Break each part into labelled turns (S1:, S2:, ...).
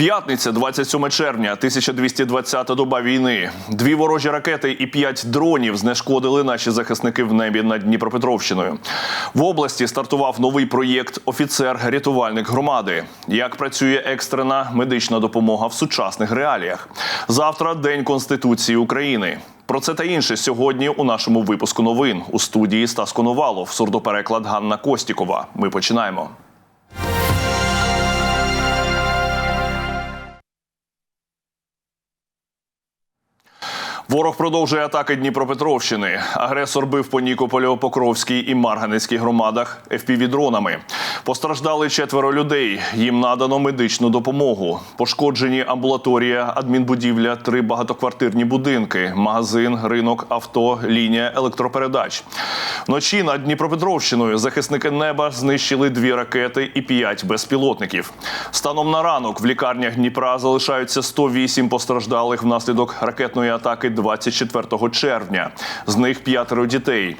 S1: П'ятниця, 27 червня, 1220 доба війни. Дві ворожі ракети і п'ять дронів знешкодили наші захисники в небі над Дніпропетровщиною. В області стартував новий проєкт Офіцер-рятувальник громади. Як працює екстрена медична допомога в сучасних реаліях? Завтра День Конституції України. Про це та інше сьогодні у нашому випуску новин у студії Стас Коновалов, сурдопереклад Ганна Костікова. Ми починаємо. Ворог продовжує атаки Дніпропетровщини. Агресор бив по Нікополю, Покровській і Марганецькій громадах ФПВ-дронами. Постраждали четверо людей. Їм надано медичну допомогу. Пошкоджені амбулаторія, адмінбудівля, три багатоквартирні будинки, магазин, ринок, авто, лінія електропередач. Вночі над Дніпропетровщиною захисники неба знищили дві ракети і п'ять безпілотників. Станом на ранок в лікарнях Дніпра залишаються 108 постраждалих внаслідок ракетної атаки 24 червня. З них п'ятеро дітей.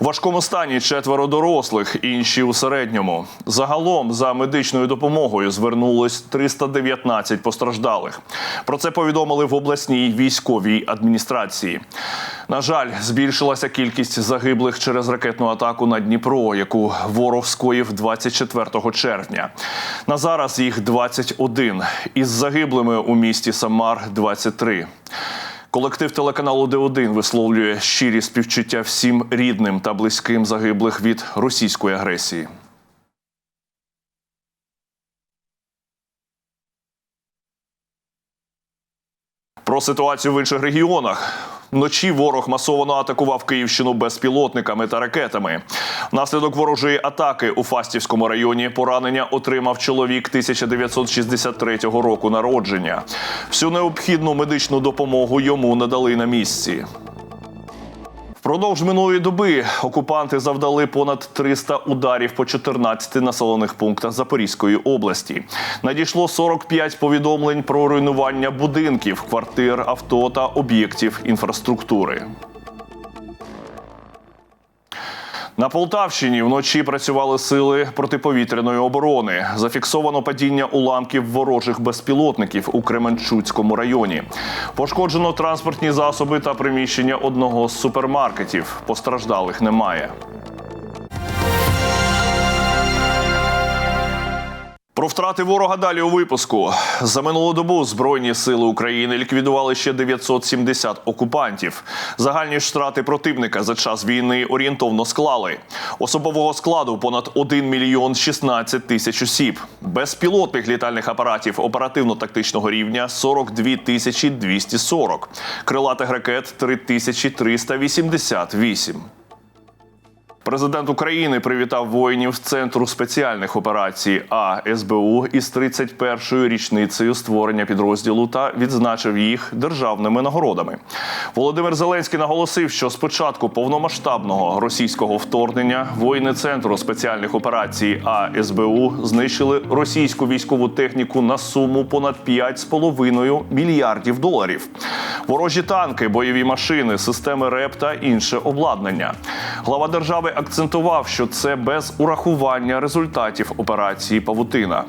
S1: У важкому стані четверо дорослих, інші у середньому. Загалом за медичною допомогою звернулось 319 постраждалих. Про це повідомили в обласній військовій адміністрації. На жаль, збільшилася кількість загиблих через ракетну атаку на Дніпро, яку ворог скоїв 24 червня. На зараз їх 21. Із загиблими у місті Самар 23. Колектив телеканалу Д1 висловлює щирі співчуття всім рідним та близьким загиблих від російської агресії. Про ситуацію в інших регіонах. Вночі ворог масово атакував Київщину безпілотниками та ракетами. Внаслідок ворожої атаки у Фастівському районі поранення отримав чоловік 1963 року народження. Всю необхідну медичну допомогу йому надали на місці. Впродовж минулої доби окупанти завдали понад 300 ударів по 14 населених пунктах Запорізької області. Надійшло 45 повідомлень про руйнування будинків, квартир, авто та об'єктів інфраструктури. На Полтавщині вночі працювали сили протиповітряної оборони. Зафіксовано падіння уламків ворожих безпілотників у Кременчуцькому районі. Пошкоджено транспортні засоби та приміщення одного з супермаркетів. Постраждалих немає. Про втрати ворога далі у випуску. За минулу добу Збройні сили України ліквідували ще 970 окупантів. Загальні ж втрати противника за час війни орієнтовно склали. Особового складу понад 1 мільйон 16 тисяч осіб. Безпілотних літальних апаратів оперативно-тактичного рівня 42 тисячі 240. Крилатих ракет 3388. Президент України привітав воїнів з центру спеціальних операцій А СБУ із 31-ю річницею створення підрозділу та відзначив їх державними нагородами. Володимир Зеленський наголосив, що з початку повномасштабного російського вторгнення воїни центру спеціальних операцій А СБУ знищили російську військову техніку на суму понад 5,5 мільярдів доларів. Ворожі танки, бойові машини, системи РЕП та інше обладнання. Глава держави акцентував, що це без урахування результатів операції Павутина.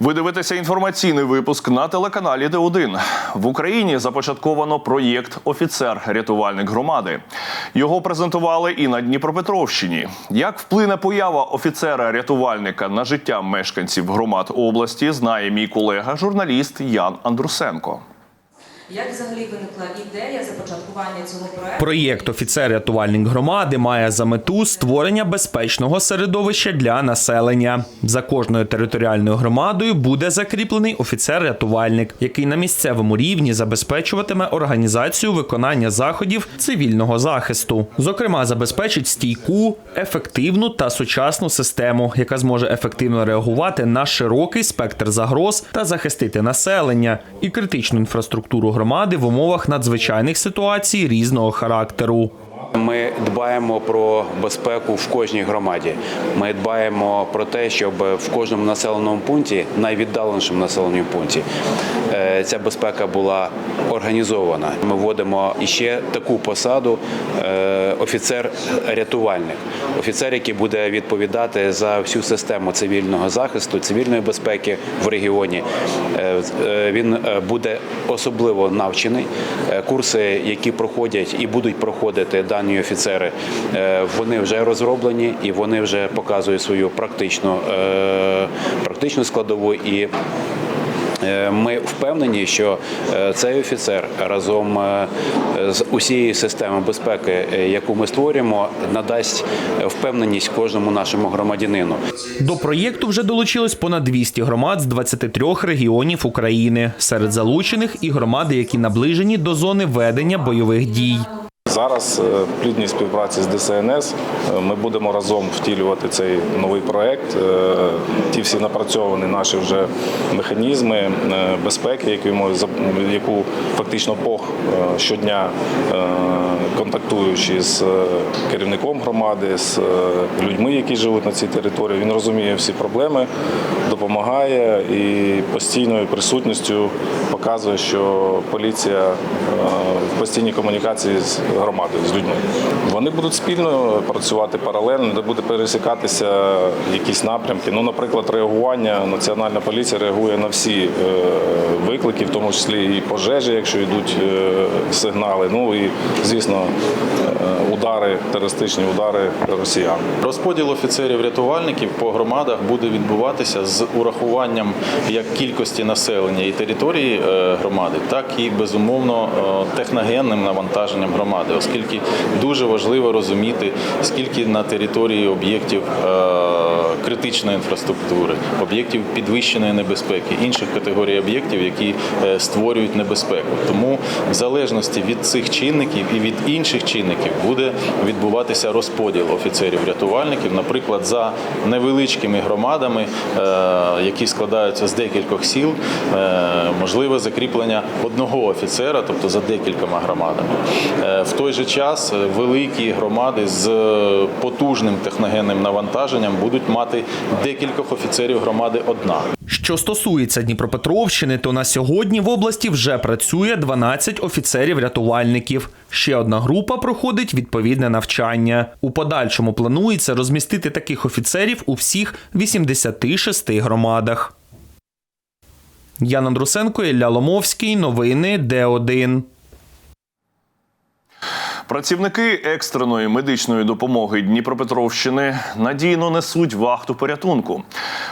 S1: Ви дивитеся інформаційний випуск на телеканалі Д1. В Україні започатковано проєкт Офіцер-рятувальник громади. Його презентували і на Дніпропетровщині. Як вплине поява офіцера-рятувальника на життя мешканців громад області, знає мій колега, журналіст Ян Андрусенко.
S2: Як взагалі виникла ідея започаткування цього проекту?
S3: Проєкт офіцер-рятувальник громади має за мету створення безпечного середовища для населення. За кожною територіальною громадою буде закріплений офіцер-рятувальник, який на місцевому рівні забезпечуватиме організацію виконання заходів цивільного захисту. Зокрема, забезпечить стійку, ефективну та сучасну систему, яка зможе ефективно реагувати на широкий спектр загроз та захистити населення і критичну інфраструктуру громади в умовах надзвичайних ситуацій різного характеру.
S4: Ми дбаємо про безпеку в кожній громаді. Ми дбаємо про те, щоб в кожному населеному пункті, найвіддаленішому населеному пункті, е, ця безпека була організована. Ми вводимо іще таку посаду е, офіцер-рятувальник, офіцер, який буде відповідати за всю систему цивільного захисту, цивільної безпеки в регіоні. Е, Він буде особливо навчений. Курси, які проходять і будуть проходити дані офіцери, е, вони вже розроблені і вони вже показують свою практичну, е, практичну складову і Е, Ми впевнені, що цей офіцер разом з усією системою безпеки, яку ми створюємо, надасть впевненість кожному нашому громадянину.
S3: До проєкту вже долучилось понад 200 громад з 23 регіонів України. Серед залучених і громади, які наближені до зони ведення бойових дій.
S5: Зараз е, в плідній співпраці з ДСНС е, ми будемо разом втілювати цей новий проект. Е, Ті всі напрацьовані наші вже механізми безпеки, які ми яку фактично ПОГ е, щодня контактуючи з керівником громади, з людьми, які живуть на цій території. Він розуміє всі проблеми, допомагає і постійною присутністю показує, що поліція е, в постійній комунікації з громадою, з людьми. Вони будуть спільно працювати паралельно, де буде пересікатися якісь напрямки. Ну, наприклад, реагування Національна поліція реагує на всі е, виклики, в тому числі і пожежі, якщо йдуть е, сигнали. Ну і звісно, удари, терористичні удари росіян.
S6: Розподіл офіцерів-рятувальників по громадах буде відбуватися з урахуванням як кількості населення і території громади, так і безумовно е, техногенним навантаженням громади, оскільки дуже важливо розуміти, скільки на території об'єктів е, критичної інфраструктури, об'єктів підвищеної небезпеки, інших категорій об'єктів, які е, створюють небезпеку. Тому в залежності від цих чинників і від інших чинників буде відбуватися розподіл офіцерів-рятувальників, наприклад, за невеличкими громадами, е, які складаються з декількох сіл, е, можливе закріплення одного офіцера, тобто за декількома громадами. В той же час великі громади з потужним техногенним навантаженням будуть мати декількох офіцерів громади одна.
S3: Що стосується Дніпропетровщини, то на сьогодні в області вже працює 12 офіцерів-рятувальників. Ще одна група проходить відповідне навчання. У подальшому планується розмістити таких офіцерів у всіх 86 громадах. Ян Андрусенко, Ілля Ломовський. Новини Д1.
S1: Працівники екстреної медичної допомоги Дніпропетровщини надійно несуть вахту порятунку.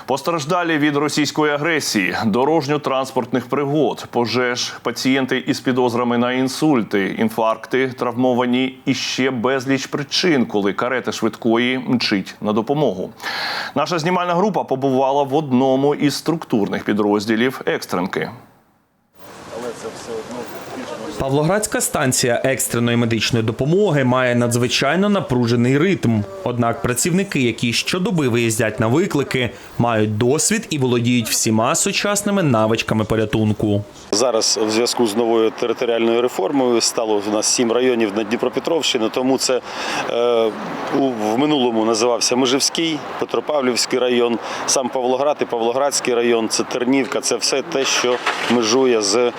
S1: Постраждалі від російської агресії, дорожньо-транспортних пригод, пожеж, пацієнти із підозрами на інсульти, інфаркти, травмовані і ще безліч причин, коли карета швидкої мчить на допомогу. Наша знімальна група побувала в одному із структурних підрозділів екстренки.
S3: Павлоградська станція екстреної медичної допомоги має надзвичайно напружений ритм. Однак працівники, які щодоби виїздять на виклики, мають досвід і володіють всіма сучасними навичками порятунку.
S7: Зараз в зв'язку з новою територіальною реформою стало у нас сім районів на Дніпропетровщині, тому це е, в минулому називався Межівський, Петропавлівський район, сам Павлоград і Павлоградський район, це Тернівка, це все те, що межує з, е,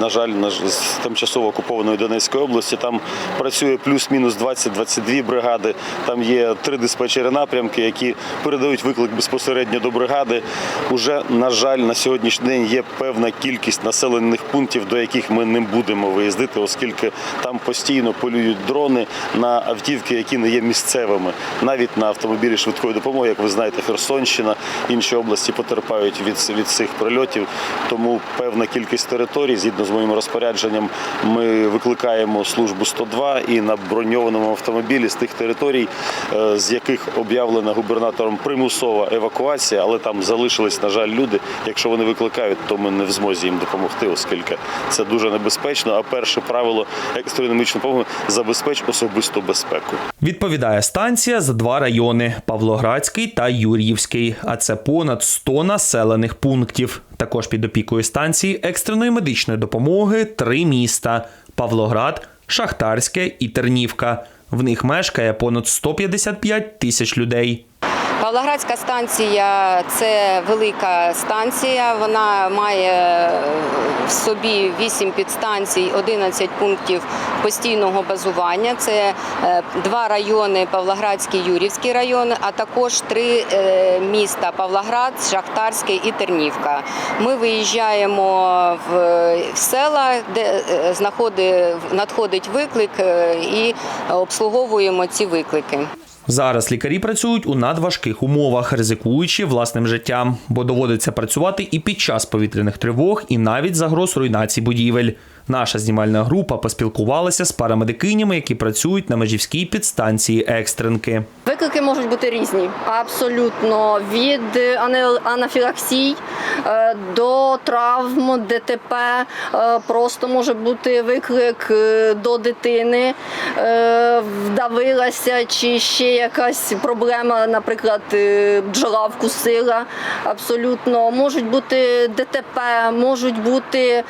S7: на жаль, з тимчасово окупованої Донецької області. Там працює плюс-мінус 20-22 бригади. Там є три диспетчери напрямки, які передають виклик безпосередньо до бригади. Уже, на жаль, на сьогоднішній день є певна кількість населених пунктів, до яких ми не будемо виїздити, оскільки там постійно полюють дрони на автівки, які не є місцевими, навіть на автомобілі швидкої допомоги, як ви знаєте, Херсонщина, інші області потерпають від, від цих прильотів. Тому певна кількість територій, згідно з моїм розпорядженням, ми викликаємо службу 102 і на броньованому автомобілі з тих територій, е, з яких об'явлена губернатором примусова евакуація, але там залишились, на жаль, люди. Якщо вони викликають, то ми не в змозі їм допомогти, оскільки це дуже небезпечно. А перше правило екстреної медичної допомоги забезпеч особисту безпеку.
S3: Відповідає станція за два райони: Павлоградський та Юр'ївський. А це понад 100 населених пунктів. Також під опікою станції екстреної медичної допомоги три міста: Павлоград, Шахтарське і Тернівка. В них мешкає понад 155 тисяч людей.
S8: Павлоградська станція це велика станція. Вона має в собі 8 підстанцій, 11 пунктів постійного базування. Це е, два райони Павлоградський, Юрівський район, а також три е, міста Павлоград, Шахтарське і Тернівка. Ми виїжджаємо в села, де е, надходить виклик е, і обслуговуємо ці виклики.
S3: Зараз лікарі працюють у надважких умовах, ризикуючи власним життям, бо доводиться працювати і під час повітряних тривог, і навіть загроз руйнації будівель. Наша знімальна група поспілкувалася з парамедикинями, які працюють на межівській підстанції екстренки.
S9: Виклики можуть бути різні, абсолютно від анафілаксій е, до травм, ДТП. е, Просто може бути виклик е, до дитини, вдавилася, чи ще якась проблема, наприклад, бджола вкусила. Абсолютно можуть бути ДТП, можуть бути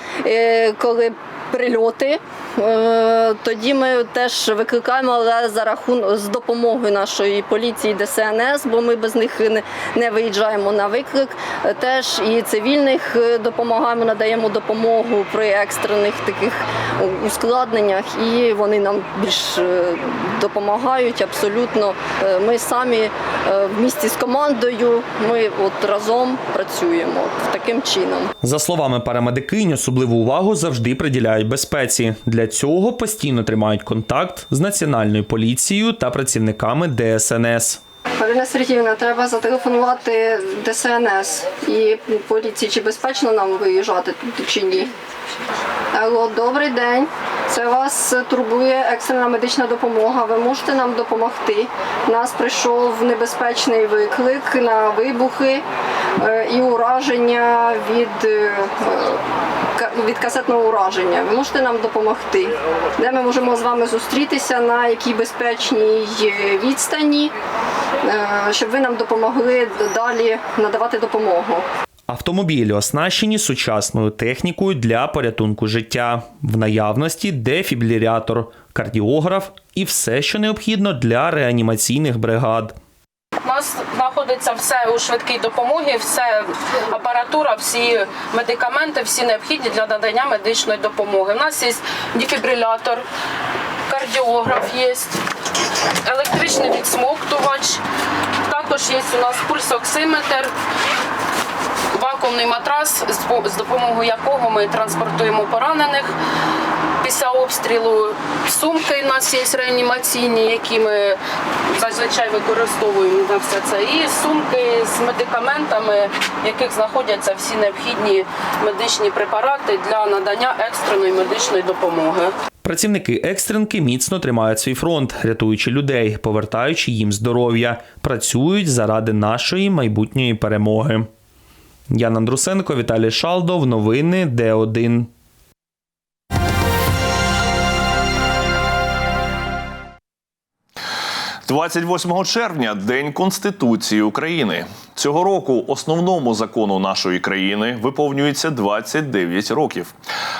S9: коли прильоти. Е, Тоді ми теж викликаємо, але за рахунок з допомогою нашої поліції ДСНС, бо ми без них не, виїжджаємо на виклик. Теж і цивільних е, допомагаємо, надаємо допомогу при екстрених таких ускладненнях, і вони нам більш е, допомагають абсолютно. Ми самі в місті з командою. Ми от разом працюємо таким чином.
S3: За словами парамедикинь, особливу увагу завжди приділяють безпеці. Для цього постійно тримають контакт з національною поліцією та працівниками ДСНС.
S9: Марина Сергіївна, треба зателефонувати ДСНС і поліції, чи безпечно нам виїжджати тут чи ні. Алло, добрий день. Це вас турбує екстрена медична допомога. Ви можете нам допомогти. Нас прийшов небезпечний виклик на вибухи е, і ураження від, е, від касетного ураження. Ви можете нам допомогти? Де ми можемо з вами зустрітися, на якій безпечній е, відстані, щоб ви нам допомогли далі надавати допомогу.
S3: Автомобілі оснащені сучасною технікою для порятунку життя, в наявності дефібрилятор, кардіограф і все, що необхідно для реанімаційних бригад.
S10: У нас знаходиться все у швидкій допомогі, все апаратура, всі медикаменти, всі необхідні для надання медичної допомоги. У нас є дефібрилятор, кардіограф є, електричний відсмоктувач, також є у нас пульсоксиметр, вакуумний матрас, з допомогою якого ми транспортуємо поранених. Після обстрілу сумки у нас є реанімаційні, які ми зазвичай використовуємо на все це. І сумки з медикаментами, в яких знаходяться всі необхідні медичні препарати для надання екстреної медичної допомоги.
S3: Працівники екстренки міцно тримають свій фронт, рятуючи людей, повертаючи їм здоров'я, працюють заради нашої майбутньої перемоги. Ян Андрусенко, Віталій Шалдов. Новини Д1.
S1: – 28 червня День Конституції України. Цього року основному закону нашої країни виповнюється 29 років.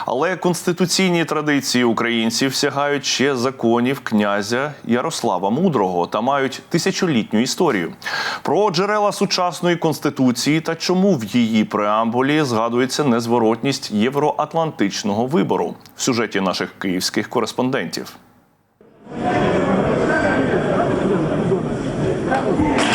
S1: Але конституційні традиції українців сягають ще законів князя Ярослава Мудрого та мають тисячолітню історію. Про джерела сучасної конституції та чому в її преамбулі згадується незворотність євроатлантичного вибору в сюжеті наших київських кореспондентів. – Hallelujah.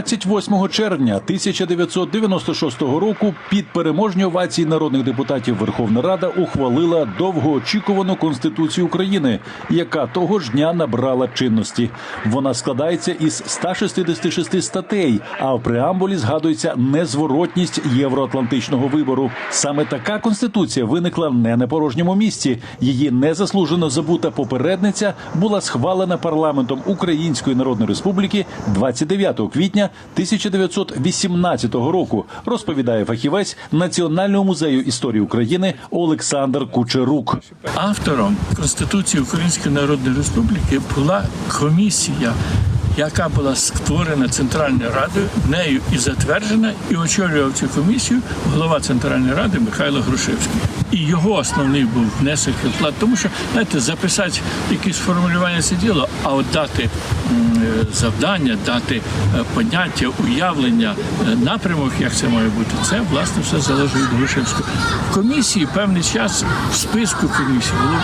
S11: 28 червня 1996 року під переможні овації народних депутатів Верховна Рада ухвалила довгоочікувану конституцію України, яка того ж дня набрала чинності. Вона складається із 166 статей, а в преамбулі згадується незворотність євроатлантичного вибору. Саме така конституція виникла не на порожньому місці. Її незаслужено забута попередниця була схвалена парламентом Української Народної Республіки 29 квітня 1918 року, розповідає фахівець Національного музею історії України Олександр Кучерук.
S12: Автором Конституції Української Народної Республіки була комісія, яка була створена Центральною Радою, нею і затверджена, і очолював цю комісію голова Центральної Ради Михайло Грушевський. І його основний був внесок і вклад, тому що знаєте, записати якісь формулювання це діло, а от дати е, завдання, дати е, поняття, уявлення, е, напрямок, як це має бути, це власне все залежить від Грушевського. В комісії певний час в списку комісії було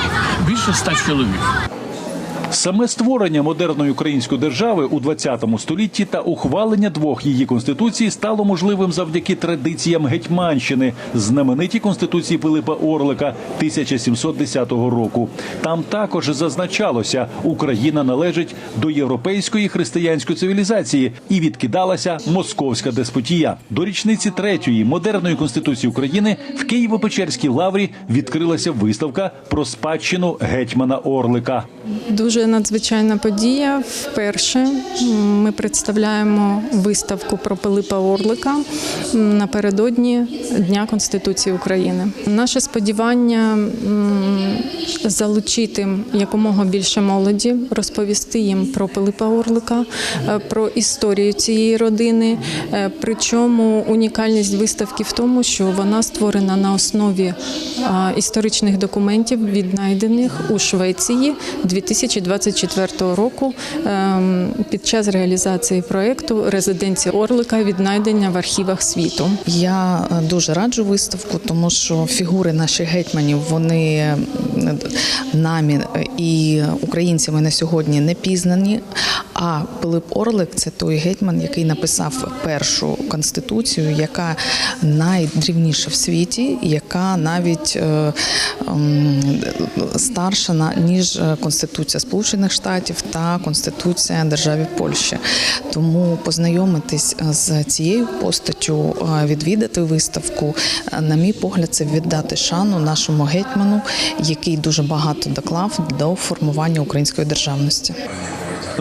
S12: більше ста чоловік.
S11: Саме створення модерної української держави у 20 столітті та ухвалення двох її конституцій стало можливим завдяки традиціям Гетьманщини, знаменитій конституції Пилипа Орлика 1710 року. Там також зазначалося, Україна належить до європейської християнської цивілізації і відкидалася московська деспотія. До річниці третьої модерної конституції України в Києво-Печерській лаврі відкрилася виставка про спадщину гетьмана Орлика.
S13: Дуже надзвичайна подія. Вперше ми представляємо виставку про Пилипа Орлика напередодні Дня Конституції України. Наше сподівання залучити якомога більше молоді, розповісти їм про Пилипа Орлика, е, про історію цієї родини. Е, Причому унікальність виставки в тому, що вона створена на основі історичних документів, віднайдених у Швеції 2024 року ем, під час реалізації проєкту Резиденція Орлика віднайдення в архівах світу.
S14: Я е, дуже раджу виставку, тому що фігури наших гетьманів вони нами намі і українцями на сьогодні не пізнані. А Пилип Орлик це той гетьман, який написав першу конституцію, яка найдрівніша в світі, яка навіть е, ем, старша на- ніж е, Конституція Сполучених Штатів та Конституція держави Польщі. Тому познайомитись з цією постаттю, е, відвідати виставку, е, на мій погляд, це віддати шану нашому гетьману, який дуже багато доклав до формування української державності.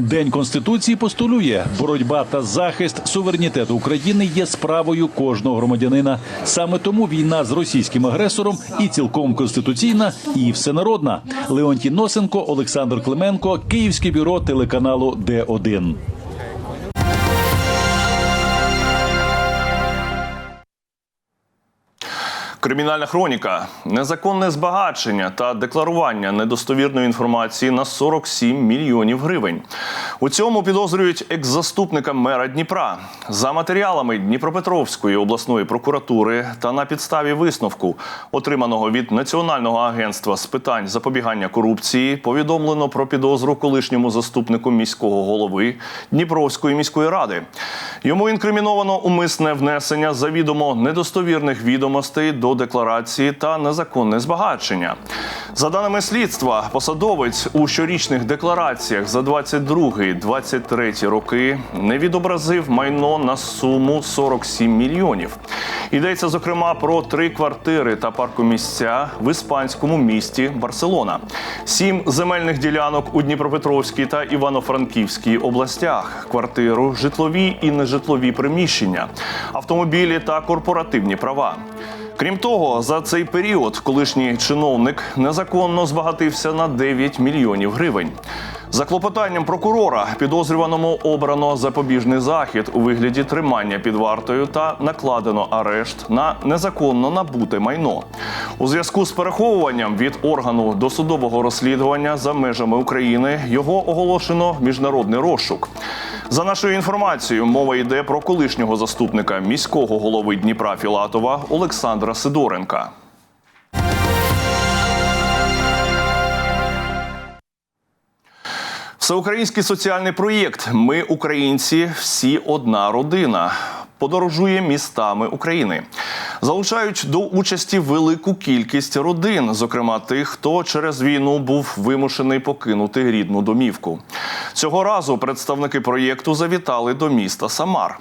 S11: День конституції постулює боротьба та захист суверенітету України є справою кожного громадянина. Саме тому війна з російським агресором і цілком конституційна, і всенародна. Леонтій Носенко, Олександр Клименко, Київське бюро телеканалу Д 1
S1: Кримінальна хроніка, незаконне збагачення та декларування недостовірної інформації на 47 мільйонів гривень. У цьому підозрюють екс-заступника мера Дніпра за матеріалами Дніпропетровської обласної прокуратури та на підставі висновку, отриманого від Національного агентства з питань запобігання корупції, повідомлено про підозру колишньому заступнику міського голови Дніпровської міської ради. Йому інкриміновано умисне внесення завідомо недостовірних відомостей до декларації та незаконне збагачення. За даними слідства, посадовець у щорічних деклараціях за 22-23 роки не відобразив майно на суму 47 мільйонів. Йдеться зокрема про три квартири та паркомісця в іспанському місті Барселона, сім земельних ділянок у Дніпропетровській та Івано-Франківській областях, квартиру, житлові і нежитлові приміщення, автомобілі та корпоративні права. Крім того, за цей період колишній чиновник незаконно збагатився на 9 мільйонів гривень. За клопотанням прокурора підозрюваному обрано запобіжний захід у вигляді тримання під вартою та накладено арешт на незаконно набуте майно. У зв'язку з переховуванням від органу досудового розслідування за межами України його оголошено міжнародний розшук. За нашою інформацією, мова йде про колишнього заступника міського голови Дніпра Філатова Олександра Сидоренка. Всеукраїнський соціальний проєкт Ми українці, всі одна родина. Подорожує містами України, залучають до участі велику кількість родин, зокрема тих, хто через війну був вимушений покинути рідну домівку. Цього разу представники проєкту завітали до міста Самар.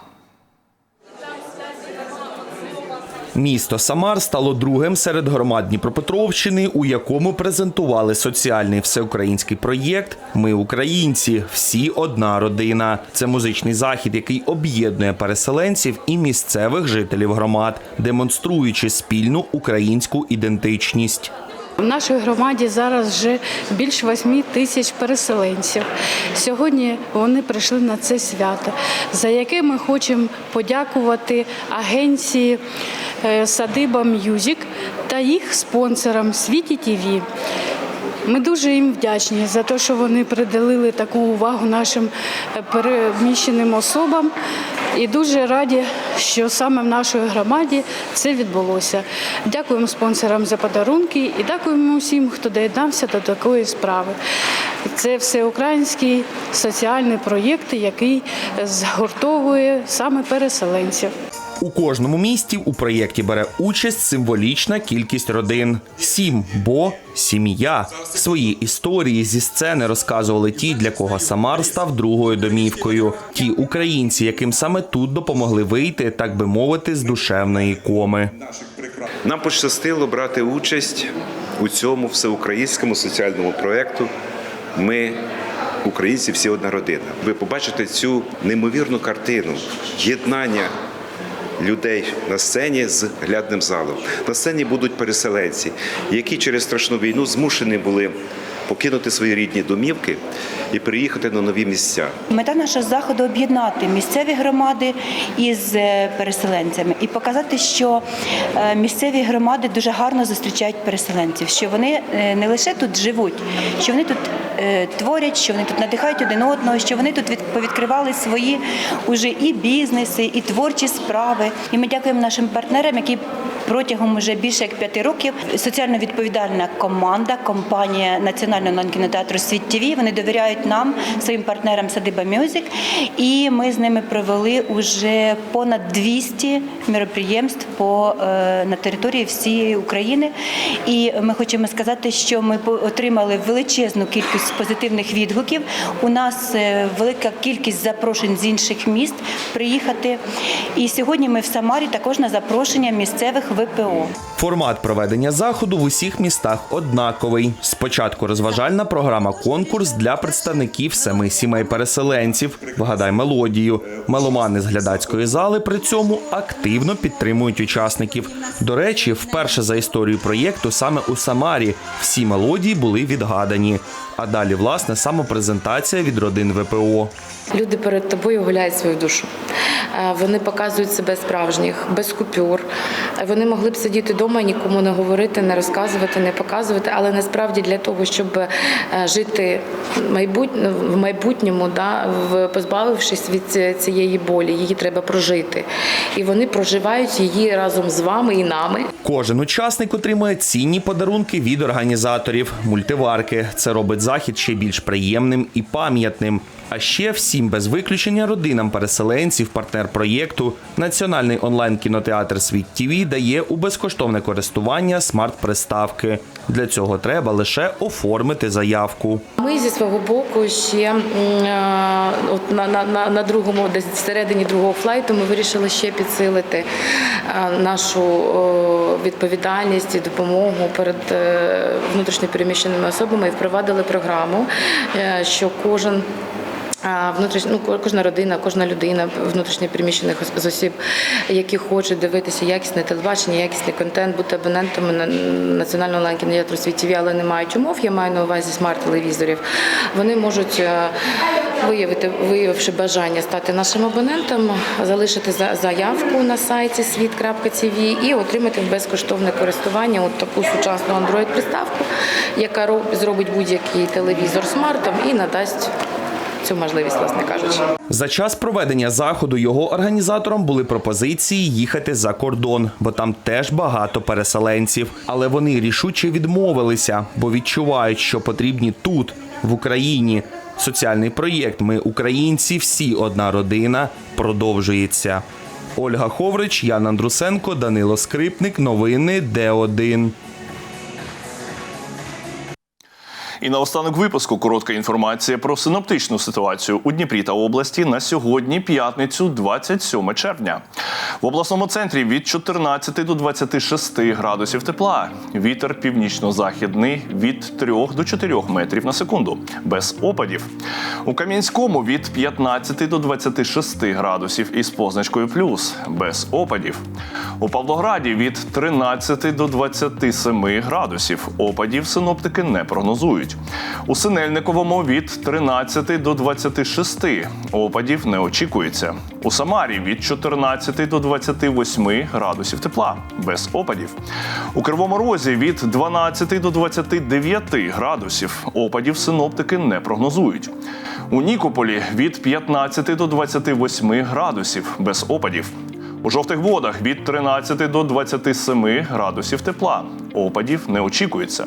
S3: Місто Самар стало другим серед громад Дніпропетровщини, у якому презентували соціальний всеукраїнський проєкт Ми українці, всі одна родина. Це музичний захід, який об'єднує переселенців і місцевих жителів громад, демонструючи спільну українську ідентичність.
S15: В нашій громаді зараз вже більш 8 тисяч переселенців. Сьогодні вони прийшли на це свято, за яке ми хочемо подякувати агенції е, Садиба М'юзік та їх спонсорам Світі ТІВІ. Ми дуже їм вдячні за те, що вони приділили таку увагу нашим е, переміщеним особам. І дуже раді, що саме в нашій громаді це відбулося. Дякуємо спонсорам за подарунки і дякуємо усім, хто доєднався до такої справи. Це всеукраїнський соціальний проєкт, який згуртовує саме переселенців.
S3: У кожному місті у проєкті бере участь символічна кількість родин сім, бо сім'я. Свої історії зі сцени розказували ті, для кого Самар став другою домівкою. Ті українці, яким саме тут допомогли вийти, так би мовити, з душевної коми.
S16: Нам пощастило брати участь у цьому всеукраїнському соціальному проєкту. Ми, українці, всі одна родина. Ви побачите цю неймовірну картину єднання людей на сцені з глядним залом. На сцені будуть переселенці, які через страшну війну змушені були покинути свої рідні домівки і переїхати на нові місця.
S17: Мета нашого заходу об'єднати місцеві громади із е, переселенцями і показати, що е, місцеві громади дуже гарно зустрічають переселенців, що вони е, не лише тут живуть, що вони тут творять, що вони тут надихають один одного, що вони тут повідкривали свої уже і бізнеси, і творчі справи. І ми дякуємо нашим партнерам, які протягом вже більше як п'яти років соціально відповідальна команда, компанія Національного онлайн-кінотеатру Світ ТВ. Вони довіряють нам, своїм партнерам Садиба Мюзик. І ми з ними провели уже понад 200 мероприємств по, е, на території всієї України. І ми хочемо сказати, що ми отримали величезну кількість позитивних відгуків. У нас е, велика кількість запрошень з інших міст приїхати. І сьогодні ми в Самарі також на запрошення місцевих ВПО.
S3: Формат проведення заходу в усіх містах однаковий. Спочатку розважальна програма конкурс для представників семи сімей переселенців. Вгадай мелодію. Меломани з глядацької зали при цьому активно підтримують учасників. До речі, вперше за історію проєкту саме у Самарі всі мелодії були відгадані. А далі, власне, самопрезентація від родин ВПО.
S18: Люди перед тобою гуляють свою душу. Е, Вони показують себе справжніх, без купюр. Е, Вони могли б сидіти вдома, нікому не говорити, не розказувати, не показувати. Але насправді для того, щоб е, жити в майбутньому, позбавившись від цієї болі, її треба прожити. І вони проживають її разом з вами і нами.
S3: Кожен учасник отримує цінні подарунки від організаторів мультиварки. Це робить захід ще більш приємним і пам'ятним. А ще всім без виключення родинам переселенців, партнер проєкту, національний онлайн кінотеатр Світ ТВ дає у безкоштовне користування смарт-приставки. Для цього треба лише оформити заявку.
S18: Ми зі свого боку ще е, от на, на, на, другому, десь всередині другого флайту, ми вирішили ще підсилити е, нашу відповідальність і допомогу перед е, внутрішньо особами і впровадили програму, що кожен. А, Внутріш... ну, ко- кожна родина, кожна людина внутрішньо переміщених осіб, які хочуть дивитися якісне телебачення, якісний контент, бути абонентами на національного онлайн кінотеатру світ ТВ, але не мають умов. Я маю на увазі смарт-телевізорів. Вони можуть е, виявити, виявивши бажання стати нашим абонентом, залишити за- заявку на сайті світ.тв і отримати безкоштовне користування от таку сучасну Android-приставку, яка роб- зробить будь-який телевізор смартом і надасть цю можливість, власне кажучи.
S3: За час проведення заходу його організаторам були пропозиції їхати за кордон, бо там теж багато переселенців. Але вони рішуче відмовилися, бо відчувають, що потрібні тут, в Україні. Соціальний проєкт Ми українці, всі одна родина продовжується. Ольга Ховрич, Ян Андрусенко, Данило Скрипник. Новини Д1.
S1: І наостанок випуску коротка інформація про синоптичну ситуацію у Дніпрі та області на сьогодні, п'ятницю, 27 червня. В обласному центрі від 14 до 26 градусів тепла. Вітер північно-західний від 3 до 4 метрів на секунду, без опадів. У Кам'янському від 15 до 26 градусів із позначкою плюс, без опадів. У Павлограді від 13 до 27 градусів. Опадів синоптики не прогнозують. У Синельниковому від 13 до 26. Опадів не очікується. У Самарі від 14 до 28 градусів тепла, без опадів. У Кривому Розі від 12 до 29 градусів. Опадів синоптики не прогнозують. У Нікополі від 15 до 28 градусів, без опадів. У жовтих водах від 13 до 27 градусів тепла. Опадів не очікується.